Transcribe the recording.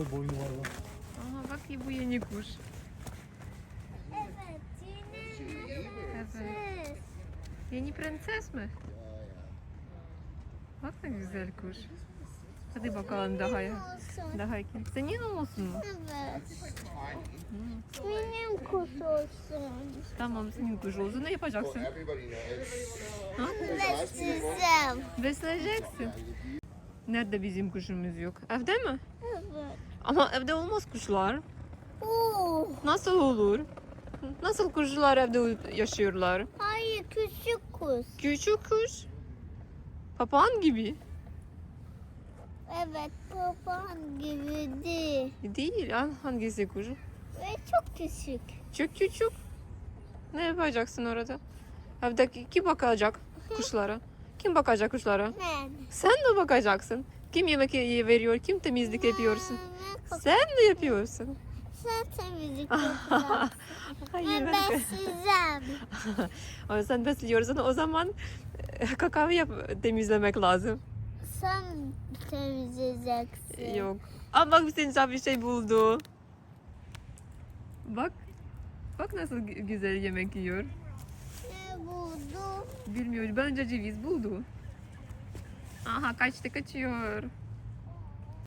güzel boynu var bak. Aha bak bu yeni kuş. Evet yine Evet. Yeni prenses mi? Bak ne güzel kuş. Hadi bakalım daha ya. Daha kim? Senin olsun mu? Evet. Benim kuş olsun. Tamam senin kuş olsun. Ne yapacaksın? Besleyeceğim. Besleyeceksin. Nerede bizim kuşumuz yok? Evde mi? Evet. Ama evde olmaz kuşlar. Oo. Nasıl olur? Nasıl kuşlar evde yaşıyorlar? Hayır küçük kuş. Küçük kuş. Papağan gibi. Evet papağan gibi değil. Değil. Ha- Hangisi kuş? Ve çok küçük. Çok küçük. Ne yapacaksın orada? Evde kim bakacak kuşlara? Kim bakacak kuşlara? Ne? Sen mi bakacaksın? Kim yemek ye- veriyor? Kim temizlik yapıyorsun? Sen mi yapıyorsun? Sen temizlik. Hayır. Ben ben- besleyeceğim. Sen besliyorsun o zaman e, kakao yap temizlemek lazım. Sen temizleyeceksin. Yok. Ama bak senin bir şey buldu. Bak. Bak nasıl gü- güzel yemek yiyor. Ne buldu? Bilmiyorum. Bence ceviz buldu. Aha kaçtı kaçıyor.